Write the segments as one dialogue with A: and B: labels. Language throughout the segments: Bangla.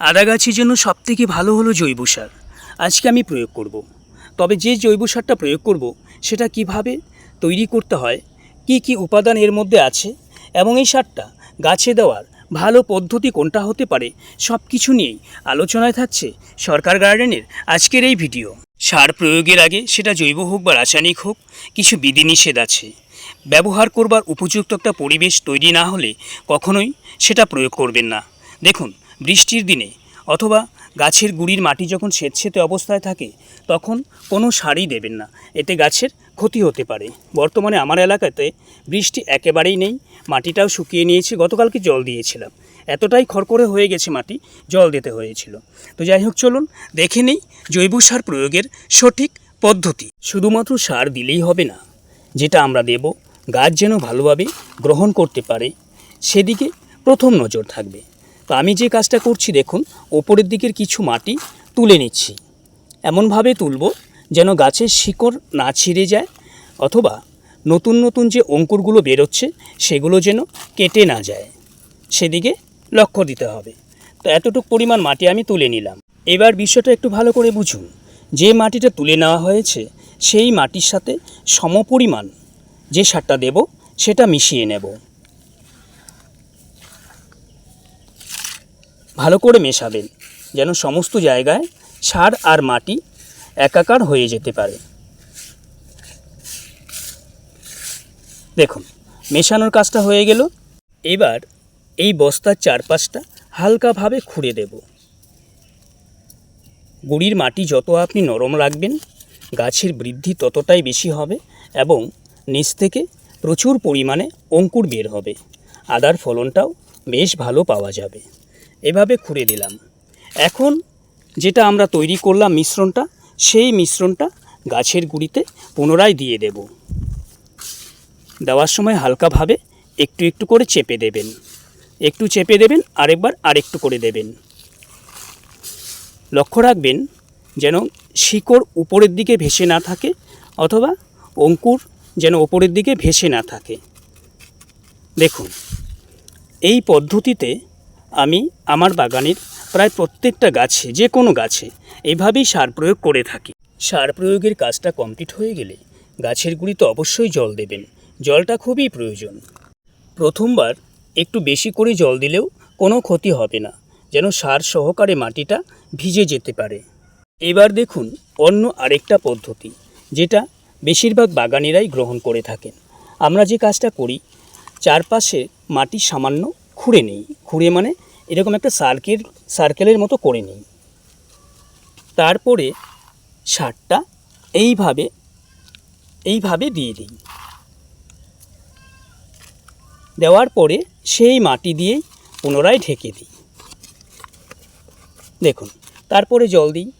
A: আদা গাছের জন্য সবথেকে ভালো হলো জৈব সার। আজকে আমি প্রয়োগ করব। তবে যে জৈব সারটা প্রয়োগ করব, সেটা কীভাবে তৈরি করতে হয়, কি কি উপাদান এর মধ্যে আছে, এবং এই সারটা গাছে দেওয়ার ভালো পদ্ধতি কোনটা হতে পারে সব কিছু নিয়েই আলোচনায় থাকছে সরকার গার্ডেনের আজকের এই ভিডিও। সার প্রয়োগের আগে সেটা জৈব হোক বা রাসায়নিক হোক, কিছু বিধিনিষেধ আছে। ব্যবহার করবার উপযুক্ত একটা পরিবেশ তৈরি না হলে কখনোই সেটা প্রয়োগ করবেন না। দেখুন বৃষ্টির দিনে অথবা গাছের গুড়ির মাটি যখন স্বেচ্ছেতে অবস্থায় থাকে, তখন কোনো সারই দেবেন না। এতে গাছের ক্ষতি হতে পারে। বর্তমানে আমার এলাকাতে বৃষ্টি একেবারেই নেই। মাটিটাও শুকিয়ে নিয়েছে। গতকালকে জল দিয়েছিলাম। এতটাই খড়কড়ে হয়ে গেছে মাটি, জল দিতে হয়েছিল। তো যাই হোক, চলুন দেখে নেই জৈব সার প্রয়োগের সঠিক পদ্ধতি। শুধুমাত্র সার দিলেই হবে না, যেটা আমরা দেব, গাছ যেন ভালোভাবে গ্রহণ করতে পারে, সেদিকে প্রথম নজর থাকবে। তো আমি যে কাজটা করছি, দেখুন, ওপরের দিকের কিছু মাটি তুলে নিচ্ছি। এমনভাবে তুলব যেন গাছের শিকড় না ছিঁড়ে যায় অথবা নতুন নতুন যে অঙ্কুরগুলো বেরোচ্ছে, সেগুলো যেন কেটে না যায়। সেদিকে লক্ষ্য দিতে হবে। তো এতটুকু পরিমাণ মাটি আমি তুলে নিলাম। এবার বিষয়টা একটু ভালো করে বুঝুন। যে মাটিটা তুলে নেওয়া হয়েছে, সেই মাটির সাথে সমপরিমাণ যে সারটা দেব, সেটা মিশিয়ে নেব। ভালো করে মেশাবেন, যেন সমস্ত জায়গায় সার আর মাটি একাকার হয়ে যেতে পারে। দেখুন, মেশানোর কাজটা হয়ে গেল। এবার এই বস্তার চারপাশটা হালকাভাবে খুঁড়ে দেব। গুড়ির মাটি যত আপনি নরম রাখবেন, গাছের বৃদ্ধি ততটাই বেশি হবে এবং নিচ থেকে প্রচুর পরিমাণে অঙ্কুর বের হবে। আদার ফলনটাও বেশ ভালো পাওয়া যাবে। এভাবে খুঁড়ে দিলাম। এখন যেটা আমরা তৈরি করলাম মিশ্রণটা, সেই মিশ্রণটা গাছের গুঁড়িতে পুনরায় দিয়ে দেব। দেওয়ার সময় হালকাভাবে একটু একটু করে চেপে দেবেন। একটু চেপে দেবেন, আরেকবার আরেকটু করে দেবেন। লক্ষ্য রাখবেন যেন শিকড় উপরের দিকে ভেসে না থাকে অথবা অঙ্কুর যেন ওপরের দিকে ভেসে না থাকে। দেখুন, এই পদ্ধতিতে আমি, আমার বাগানের প্রায় প্রত্যেকটা গাছে যে কোনো গাছে, এভাবেই সার প্রয়োগ করে থাকি। সার প্রয়োগের কাজটা কমপ্লিট হয়ে গেলে গাছের গুঁড়িতে অবশ্যই জল দেবেন। জলটা খুবই প্রয়োজন। প্রথমবার একটু বেশি করে জল দিলেও কোনো ক্ষতি হবে না, যেন সার সহকারে মাটিটা ভিজে যেতে পারে। এবার দেখুন অন্য আরেকটা পদ্ধতি, যেটা বেশিরভাগ বাগানেরাই গ্রহণ করে থাকেন। আমরা যে কাজটা করি, চারপাশে মাটি সামান্য খুঁড়ে নেই। খুঁড়ে মানে এরকম একটা সার্কেল সার্কেলের মতো করে নিই। তারপরে সারটা এইভাবে এইভাবে দিয়ে দিই। দেওয়ার পরে সেই মাটি দিয়েই পুনরায় ঢেকে দিই। দেখুন, তারপরে জল দিই।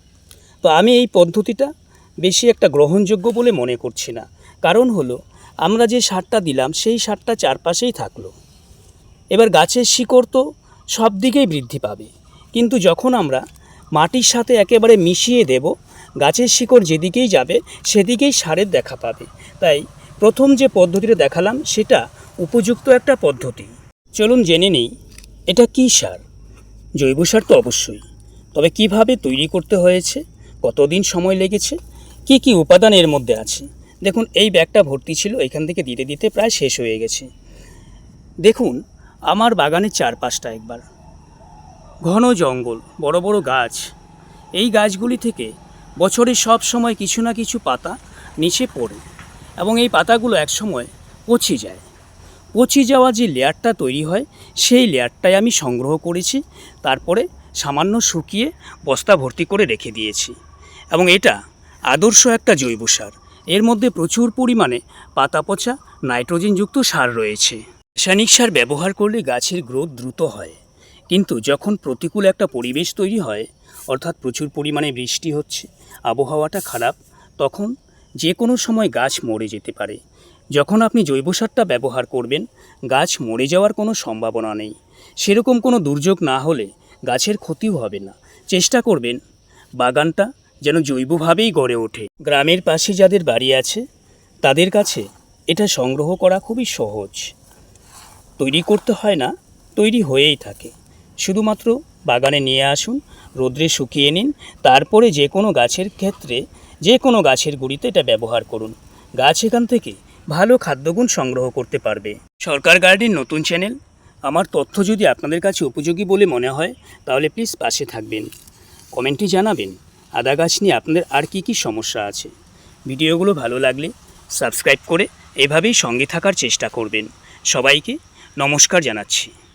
A: তো আমি এই পদ্ধতিটা বেশি একটা গ্রহণযোগ্য বলে মনে করছি না। কারণ হলো, আমরা যে সারটা দিলাম, সেই সারটা চারপাশেই থাকল। এবার গাছের শিকড় তো সব দিকেই বৃদ্ধি পাবে। কিন্তু যখন আমরা মাটির সাথে একেবারে মিশিয়ে দেব, গাছের শিকড় যেদিকেই যাবে, সেদিকেই সারের দেখা পাবে। তাই প্রথম যে পদ্ধতিটা দেখালাম, সেটা উপযুক্ত একটা পদ্ধতি। চলুন জেনে নিই, এটা কী সার? জৈব সার তো অবশ্যই। তবে কীভাবে তৈরি করতে হয়েছে? কতদিন সময় লেগেছে? কি কি উপাদান এর মধ্যে আছে? দেখুন, এই ব্যাগটা ভর্তি ছিল, এখান থেকে দিতে দিতে প্রায় শেষ হয়ে গেছে। দেখুন আমার বাগানের চারপাশটা একবার। ঘন জঙ্গল, বড় বড় গাছ। এই গাছগুলি থেকে বছরে সব সময় কিছু না কিছু পাতা নিচে পড়ে এবং এই পাতাগুলো একসময় পচে যায়। পচে যাওয়া যে লেয়ারটা তৈরি হয়, সেই লেয়ারটাই আমি সংগ্রহ করেছি, তারপরে সামান্য শুকিয়ে বস্তা ভর্তি করে রেখে দিয়েছি। এবং এটা আদর্শ একটা জৈব সার। এর মধ্যে প্রচুর পরিমাণে পাতা পচা, নাইট্রোজেনযুক্ত সার রয়েছে। রাসায়নিক সার ব্যবহার করলে গাছের গ্রোথ দ্রুত হয়। কিন্তু যখন প্রতিকূল একটা পরিবেশ তৈরি হয়, অর্থাৎ প্রচুর পরিমাণে বৃষ্টি হচ্ছে, আবহাওয়াটা খারাপ, তখন যে কোনো সময় গাছ মরে যেতে পারে। যখন আপনি জৈব সারটা ব্যবহার করবেন, গাছ মরে যাওয়ার কোনো সম্ভাবনা নেই। সেরকম কোনো দুর্যোগ না হলে গাছের ক্ষতিও হবে না। চেষ্টা করবেন, বাগানটা যেন জৈবভাবেই গড়ে ওঠে। গ্রামের পাশে যাদের বাড়ি আছে, তাদের কাছে এটা সংগ্রহ করা খুবই সহজ। তৈরি করতে হয় না, তৈরি হয়েই থাকে। শুধুমাত্র বাগানে নিয়ে আসুন, রোদ্রে শুকিয়ে নিন, তারপরে যে কোনো গাছের ক্ষেত্রে, যে কোনো গাছের গুঁড়িতে এটা ব্যবহার করুন। গাছ এখান থেকে ভালো খাদ্যগুণ সংগ্রহ করতে পারবে। সরকার গার্ডেন নতুন চ্যানেল। আমার তথ্য যদি আপনাদের কাছে উপযোগী বলে মনে হয়, তাহলে প্লিজ পাশে থাকবেন। কমেন্টে জানাবেন, আদা গাছ নিয়ে আপনাদের আর কি কি সমস্যা আছে। ভিডিওগুলো ভালো লাগলে সাবস্ক্রাইব করে এভাবেই সঙ্গে থাকার চেষ্টা করবেন। সবাইকে নমস্কার জানাচ্ছি।